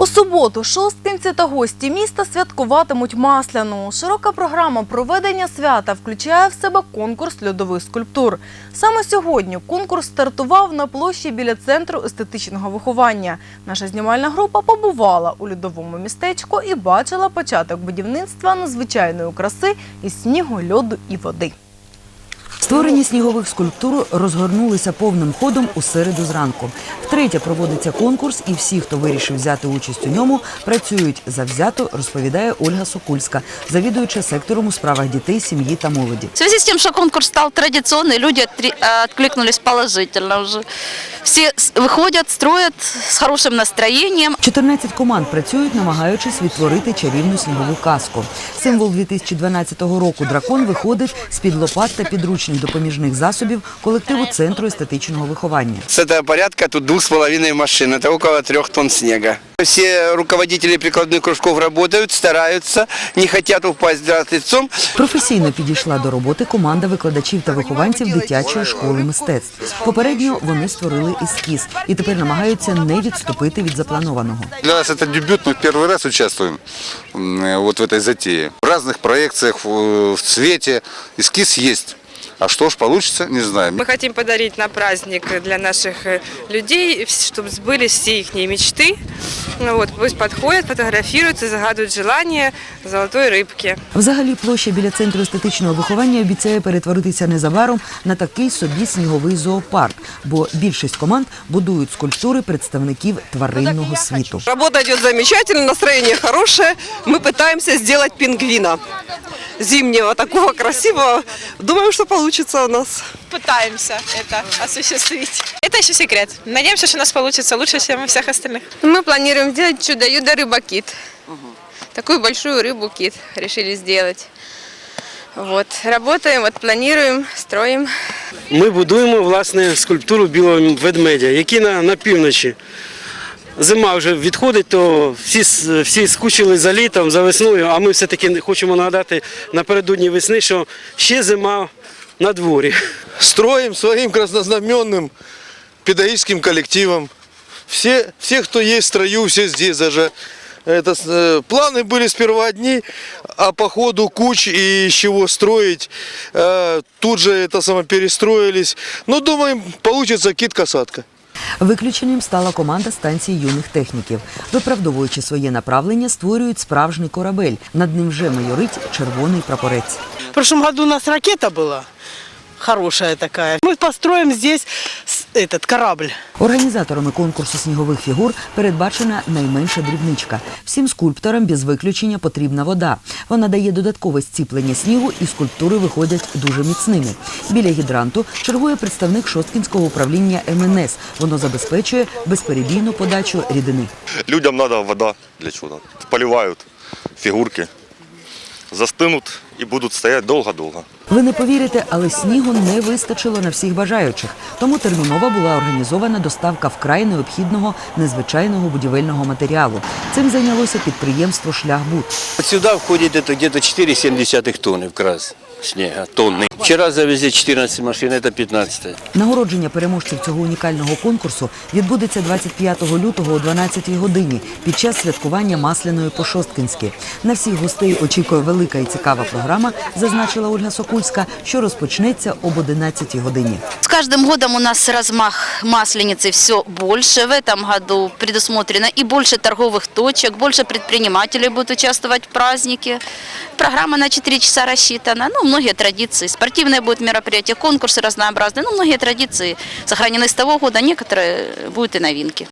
У суботу шосткинці та гості міста святкуватимуть масляну. Широка програма проведення свята включає в себе конкурс льодових скульптур. Саме сьогодні конкурс стартував на площі біля центру естетичного виховання. Наша знімальна група побувала у льодовому містечку і бачила початок будівництва надзвичайної краси із снігу, льоду і води. Створені снігових скульптур розгорнулися повним ходом у середу зранку. Втретє проводиться конкурс, і всі, хто вирішив взяти участь у ньому, працюють завзято, розповідає Ольга Сокульська, завідуюча сектором у справах дітей, сім'ї та молоді. В связи с тем, что конкурс стал традиционный, люди отри- э, откликнулись положительно уже. Все с- выходят, строят с хорошим настроением. 14 команд працюють, намагаючись відтворити чарівну снігову казку. Символ 2012 року дракон виходить з-під лопат та підручних допоміжних засобів колективу центру естетичного виховання. С этого порядка тут двух с половиной машин. Это около трех тонн снега. Все руководители прикладных кружков работают, стараются, не хотят упасть в лицом. Професійно підійшла до роботи команда викладачів та вихованців дитячої школи мистецтв. Попередньо вони створили ескіз і тепер намагаються не відступити від запланованого. Для нас это дебют, мы первый раз участвуем м, э, вот в этой затее. В разных проекциях, в в цвете, эскиз есть. А что ж получится, не знаем. Мы хотим подарить на праздник для наших э, людей, чтобы сбылись все их мечты. Ну Вот, пусть подходят, фотографируются, загадывают желание золотой рыбки. Взагалі, площа біля центру естетичного виховання обіцяє перетворитися незабаром на такий собі сніговий зоопарк, бо більшість команд будують скульптури представників тваринного світу. Работа идет замечательно, настроение хорошее. Мы пытаемся сделать пингвина зимнего, такого красивого. Думаем, что получится у нас. пытаемся это осуществить. Это еще секрет. Надеемся, что у нас получится лучше, чем у всех остальных. Мы планируем сделать чудо-юдо рыба-кит. Такую большую рыбу-кит решили сделать. Вот. Работаем, вот планируем, строим. Ми будуємо власне скульптуру білого ведмедя, який на, на півночі. Зима вже відходить, то всі, с- всі скучили за літом, за весною, а ми все-таки хочемо нагадати напередодні весни, що ще зима на дворі. строим своим краснознаменным педагогическим коллективом. Все, все, кто есть в строю, все здесь даже. Это, с- э, планы были сперва одни, а по ходу куч и из чего строить. Э, тут же это само перестроились. Ну, думаем, получится кит-касатка. Виключенням стала команда станції юних техніків. Виправдовуючи своє направлення, створюють справжній корабель. Над ним вже майорить червоний прапорець. В прошлом году у нас ракета была хорошая такая. Мы построим здесь с- этот корабль. Організаторами конкурсу снігових фігур передбачена найменша дрібничка. Всім скульпторам без виключення потрібна вода. Вона дає додаткове зціплення снігу, і скульптури виходять дуже міцними. Біля гідранту чергує представник Шосткінського управління МНС. Воно забезпечує безперебійну подачу рідини. Людям надо вода для чего? Поливают фигурки, застынут и будут стоять долго-долго. Ви не повірите, але снігу не вистачило на всіх бажаючих. Тому терміново була організована доставка вкрай необхідного незвичайного будівельного матеріалу. Цим зайнялося підприємство Шляхбуд. Вот сюда входит это где-то 4,7 тонны в крас снега, тонны. Вчера завезли 14 машин, это 15. Нагородження переможців цього унікального конкурсу відбудеться 25 лютого о 12 годині під час святкування масляної по Шосткинськи. На всіх гостей очікує велика і цікава програма, зазначила Ольга Сокульська, що розпочнеться об 11 годині. С каждым годом у нас размах масленицы все больше. В этом году предусмотрено и больше торговых точек, больше предпринимателей будут участвовать в празднике. Программа на 4 часа рассчитана. Ну, многие традиции. Спортивные будут мероприятия, конкурсы разнообразные. Ну, многие традиции сохранены с того года, некоторые будут и новинки.